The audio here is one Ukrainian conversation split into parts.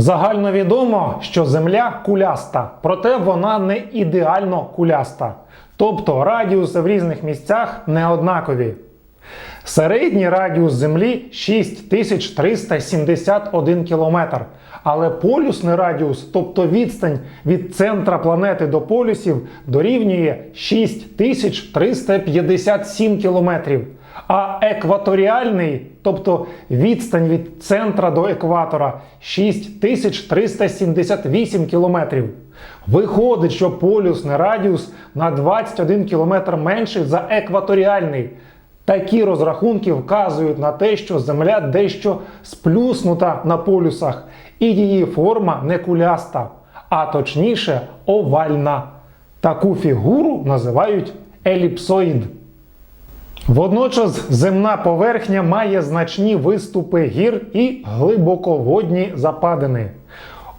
Загально відомо, що Земля куляста, проте вона не ідеально куляста. Тобто радіуси в різних місцях не однакові. Середній радіус Землі 6371 км, але полюсний радіус, тобто відстань від центра планети до полюсів, дорівнює 6357 км. А екваторіальний, тобто відстань від центра до екватора 6378 км. Виходить, що полюсний радіус на 21 км менший за екваторіальний. Такі розрахунки вказують на те, що Земля дещо сплюснута на полюсах, і її форма не куляста, а точніше овальна. Таку фігуру називають еліпсоїд. Водночас земна поверхня має значні виступи гір і глибоководні западини.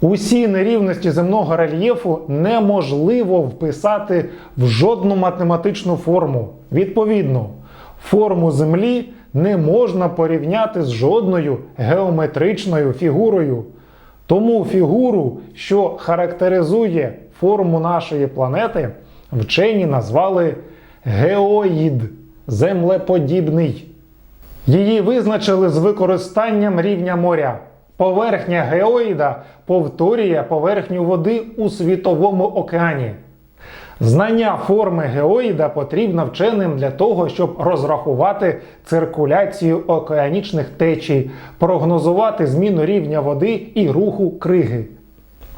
Усі нерівності земного рельєфу неможливо вписати в жодну математичну форму. Відповідно, форму Землі не можна порівняти з жодною геометричною фігурою. Тому фігуру, що характеризує форму нашої планети, вчені назвали геоїд землеподібний. Її визначили з використанням рівня моря. Поверхня геоїда повторює поверхню води у світовому океані. Знання форми геоїда потрібно вченим для того, щоб розрахувати циркуляцію океанічних течій, прогнозувати зміну рівня води і руху криги.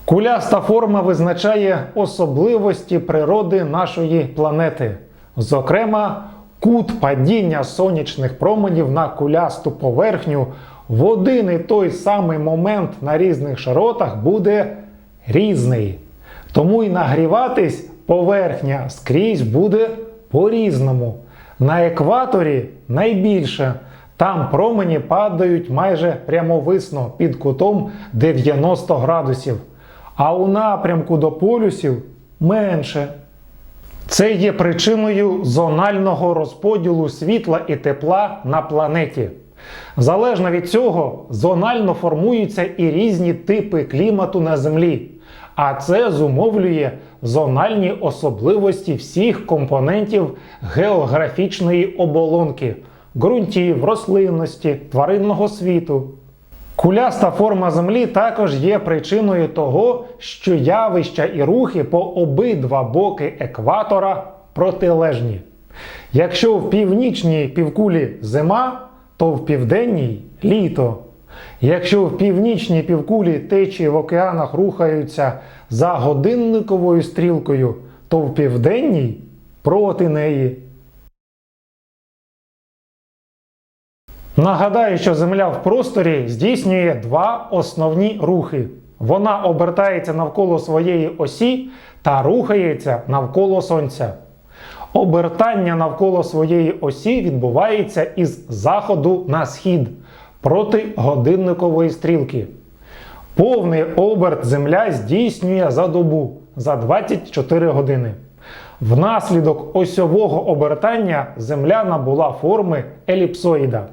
Куляста форма визначає особливості природи нашої планети, зокрема, кут падіння сонячних променів на кулясту поверхню в один і той самий момент на різних широтах буде різний. Тому і нагріватись поверхня скрізь буде по-різному. На екваторі найбільше. Там промені падають майже прямовисно під кутом 90 градусів, а у напрямку до полюсів менше. Це є причиною зонального розподілу світла і тепла на планеті. Залежно від цього, зонально формуються і різні типи клімату на Землі. А це зумовлює зональні особливості всіх компонентів географічної оболонки ґрунтів, рослинності, тваринного світу. Куляста форма Землі також є причиною того, що явища і рухи по обидва боки екватора протилежні. Якщо в північній півкулі зима, то в південній літо. Якщо в північній півкулі течії в океанах рухаються за годинниковою стрілкою, то в південній проти неї. Нагадаю, що Земля в просторі здійснює два основні рухи. Вона обертається навколо своєї осі та рухається навколо Сонця. Обертання навколо своєї осі відбувається із заходу на схід проти годинникової стрілки. Повний оберт Земля здійснює за добу за 24 години. Внаслідок осьового обертання Земля набула форми еліпсоїда.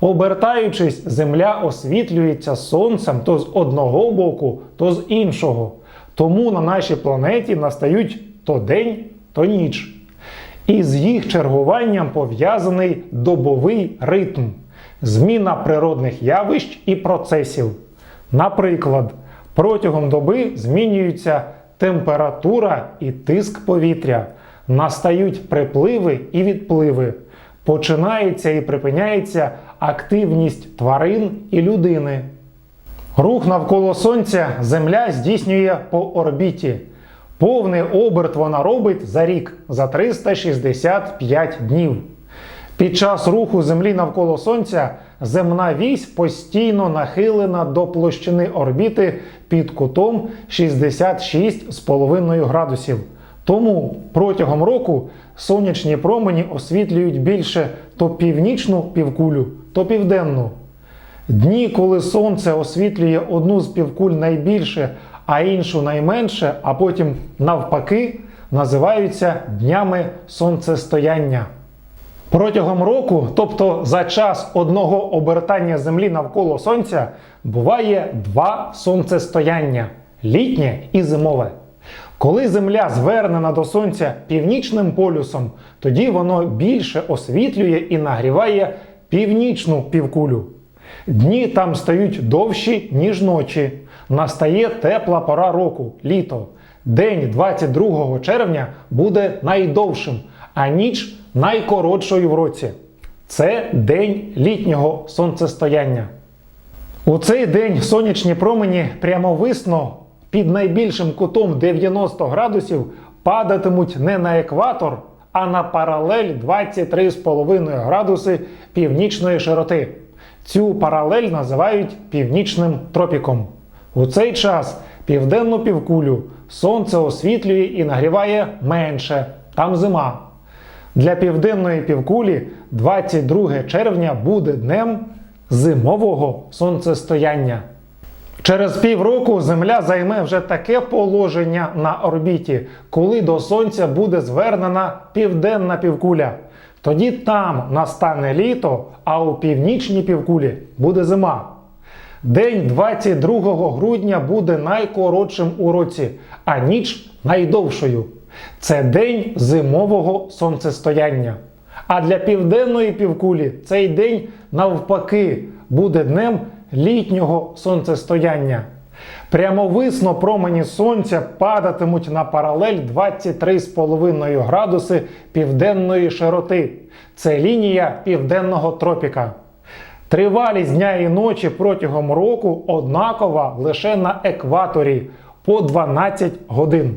Обертаючись, Земля освітлюється сонцем то з одного боку, то з іншого. Тому на нашій планеті настають то день, то ніч. І з їх чергуванням пов'язаний добовий ритм, зміна природних явищ і процесів. Наприклад, протягом доби змінюються температура і тиск повітря, настають припливи і відпливи, починається і припиняється активність тварин і людини. Рух навколо Сонця Земля здійснює по орбіті. Повний оберт вона робить за рік за 365 днів. Під час руху Землі навколо Сонця земна вісь постійно нахилена до площини орбіти під кутом 66,5 градусів. Тому протягом року сонячні промені освітлюють більше то північну півкулю, то південну. Дні, коли сонце освітлює одну з півкуль найбільше, а іншу найменше, а потім навпаки, називаються днями сонцестояння. Протягом року, тобто за час одного обертання Землі навколо Сонця, буває два сонцестояння літнє і зимове. Коли Земля звернена до Сонця північним полюсом, тоді воно більше освітлює і нагріває північну півкулю. Дні там стають довші, ніж ночі. Настає тепла пора року літо. День 22 червня буде найдовшим, а ніч найкоротшою в році. Це день літнього сонцестояння. У цей день сонячні промені прямовисно під найбільшим кутом 90 градусів падатимуть не на екватор, а на паралель 23,5 градуси північної широти. Цю паралель називають північним тропіком. У цей час південну півкулю сонце освітлює і нагріває менше, там зима. Для південної півкулі 22 червня буде днем зимового сонцестояння. Через півроку Земля займе вже таке положення на орбіті, коли до Сонця буде звернена південна півкуля. Тоді там настане літо, а у північній півкулі буде зима. День 22 грудня буде найкоротшим у році, а ніч найдовшою. Це день зимового сонцестояння. А для південної півкулі цей день навпаки буде днем літнього сонцестояння. Прямовисно промені сонця падатимуть на паралель 23,5 градуси південної широти. Це лінія південного тропіка. Тривалість дня і ночі протягом року однакова лише на екваторі по 12 годин.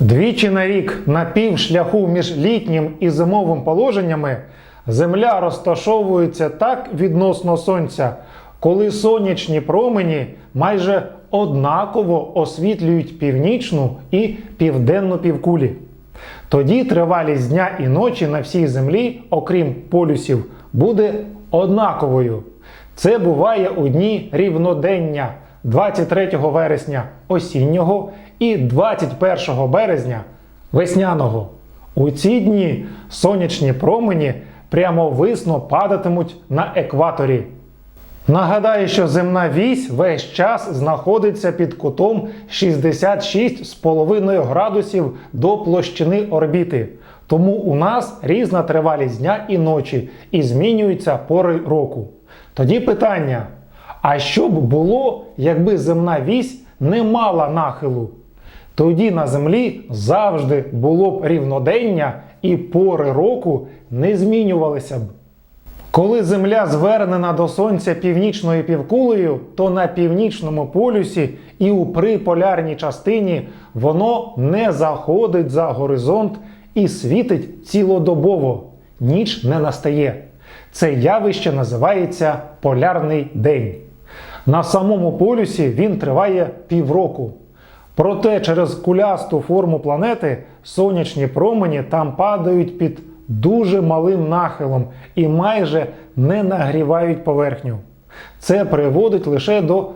Двічі на рік на півшляху між літнім і зимовим положеннями Земля розташовується так відносно Сонця, коли сонячні промені майже однаково освітлюють північну і південну півкулі. Тоді тривалість дня і ночі на всій землі, окрім полюсів, буде однаковою. Це буває у дні рівнодення 23 вересня осіннього і 21 березня весняного. У ці дні сонячні промені прямовисно падатимуть на екваторі. Нагадаю, що земна вісь весь час знаходиться під кутом 66,5 градусів до площини орбіти. Тому у нас різна тривалість дня і ночі і змінюються пори року. Тоді питання: а що б було, якби земна вісь не мала нахилу? Тоді на землі завжди було б рівнодення і пори року не змінювалися б. Коли Земля звернена до Сонця північною півкулею, то на північному полюсі і у приполярній частині воно не заходить за горизонт і світить цілодобово. Ніч не настає. Це явище називається полярний день. На самому полюсі він триває півроку. Проте через кулясту форму планети сонячні промені там падають під дуже малим нахилом і майже не нагрівають поверхню. Це приводить лише до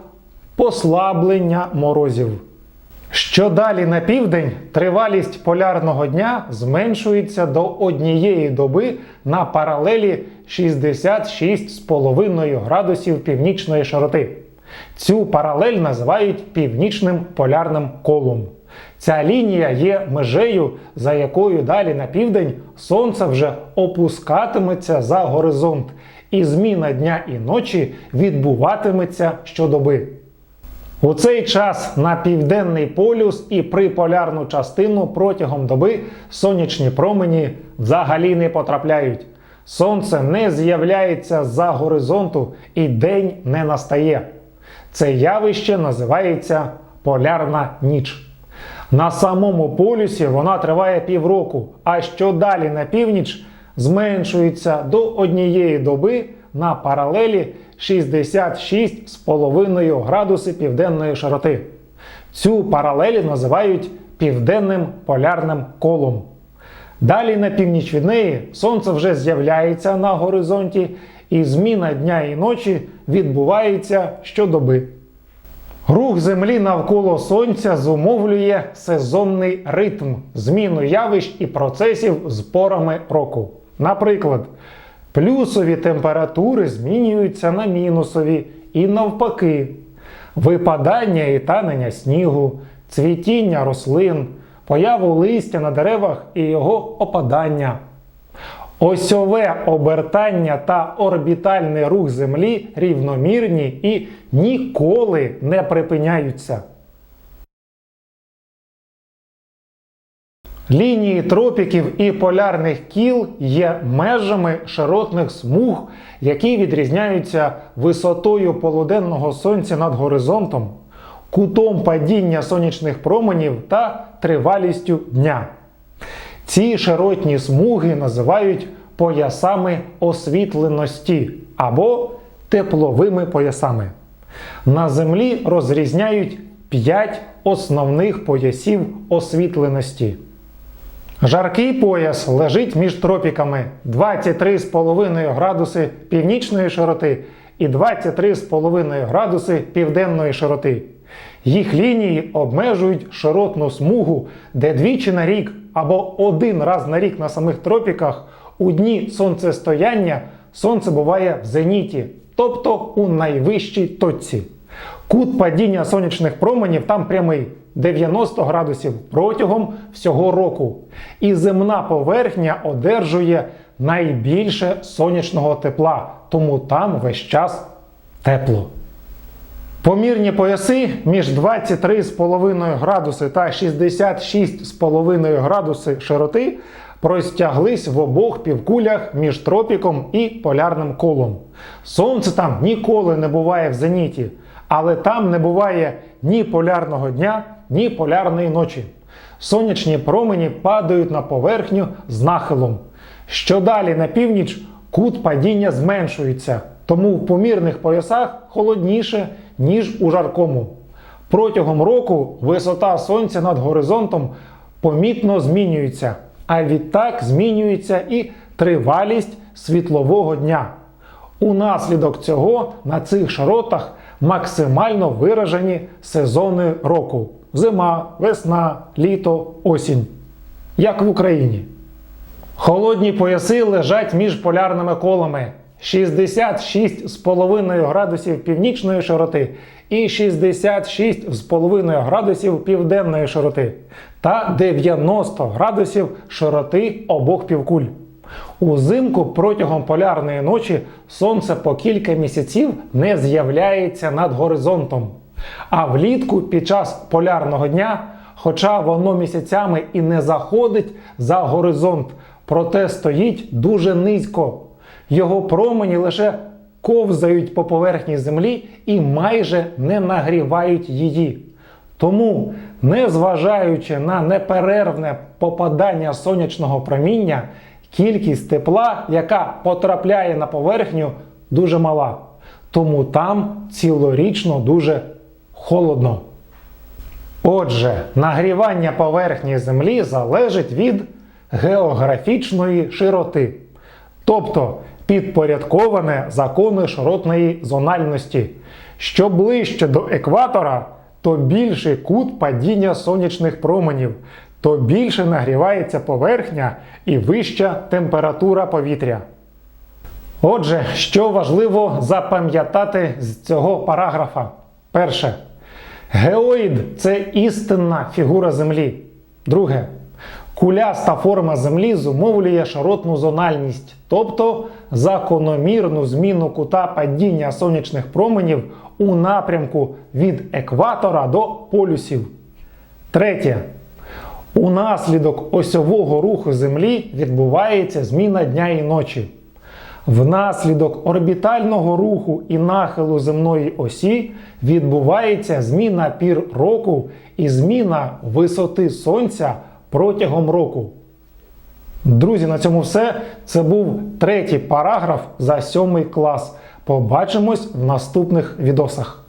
послаблення морозів. Що далі на південь, тривалість полярного дня зменшується до однієї доби на паралелі 66,5 градусів північної широти. Цю паралель називають північним полярним колом. Ця лінія є межею, за якою далі на південь сонце вже опускатиметься за горизонт, і зміна дня і ночі відбуватиметься щодоби. У цей час на південний полюс і приполярну частину протягом доби сонячні промені взагалі не потрапляють. Сонце не з'являється за горизонту і день не настає. Це явище називається полярна ніч. На самому полюсі вона триває півроку, а що далі на північ зменшується до однієї доби на паралелі 66,5 градуси південної широти. Цю паралелі називають південним полярним колом. Далі на північ від неї сонце вже з'являється на горизонті, і зміна дня і ночі відбувається щодоби. Рух Землі навколо Сонця зумовлює сезонний ритм, зміну явищ і процесів з порами року. Наприклад, плюсові температури змінюються на мінусові і навпаки. Випадання і танення снігу, цвітіння рослин, появу листя на деревах і його опадання. Осьове обертання та орбітальний рух Землі рівномірні і ніколи не припиняються. Лінії тропіків і полярних кіл є межами широтних смуг, які відрізняються висотою полуденного сонця над горизонтом, кутом падіння сонячних променів та тривалістю дня. Ці широтні смуги називають поясами освітленості або тепловими поясами. На Землі розрізняють 5 основних поясів освітленості. Жаркий пояс лежить між тропіками 23,5 градуси північної широти і 23,5 градуси південної широти. Їх лінії обмежують широтну смугу, де двічі на рік або один раз на рік на самих тропіках у дні сонцестояння сонце буває в зеніті, тобто у найвищій точці. Кут падіння сонячних променів там прямий 90 градусів протягом всього року. І земна поверхня одержує найбільше сонячного тепла, тому там весь час тепло. Помірні пояси між 23,5 градуси та 66,5 градуси широти простяглись в обох півкулях між тропіком і полярним колом. Сонце там ніколи не буває в зеніті, але там не буває ні полярного дня, ні полярної ночі. Сонячні промені падають на поверхню з нахилом. Що далі на північ кут падіння зменшується, тому в помірних поясах холодніше, ніж у жаркому. Протягом року висота сонця над горизонтом помітно змінюється, а відтак змінюється і тривалість світлового дня. Унаслідок цього на цих широтах максимально виражені сезони року: зима, весна, літо, осінь. Як в Україні. Холодні пояси лежать між полярними колами 66,5 градусів північної широти і 66,5 градусів південної широти та 90 градусів широти обох півкуль. Узимку протягом полярної ночі сонце по кілька місяців не з'являється над горизонтом. А влітку під час полярного дня, хоча воно місяцями і не заходить за горизонт, проте стоїть дуже низько. Його промені лише ковзають по поверхні землі і майже не нагрівають її. Тому, незважаючи на неперервне попадання сонячного проміння, кількість тепла, яка потрапляє на поверхню, дуже мала. Тому там цілорічно дуже холодно. Отже, нагрівання поверхні Землі залежить від географічної широти, тобто підпорядковане закону широтної зональності. Що ближче до екватора, то більший кут падіння сонячних променів, то більше нагрівається поверхня і вища температура повітря. Отже, що важливо запам'ятати з цього параграфа? Перше. Геоїд це істинна фігура Землі. Друге. Куляста форма Землі зумовлює широтну зональність, тобто закономірну зміну кута падіння сонячних променів у напрямку від екватора до полюсів. Третє. Унаслідок осьового руху Землі відбувається зміна дня і ночі. Внаслідок орбітального руху і нахилу земної осі відбувається зміна пір року і зміна висоти сонця протягом року. Друзі, на цьому все. Це був третій параграф за сьомий клас. Побачимось в наступних відосах.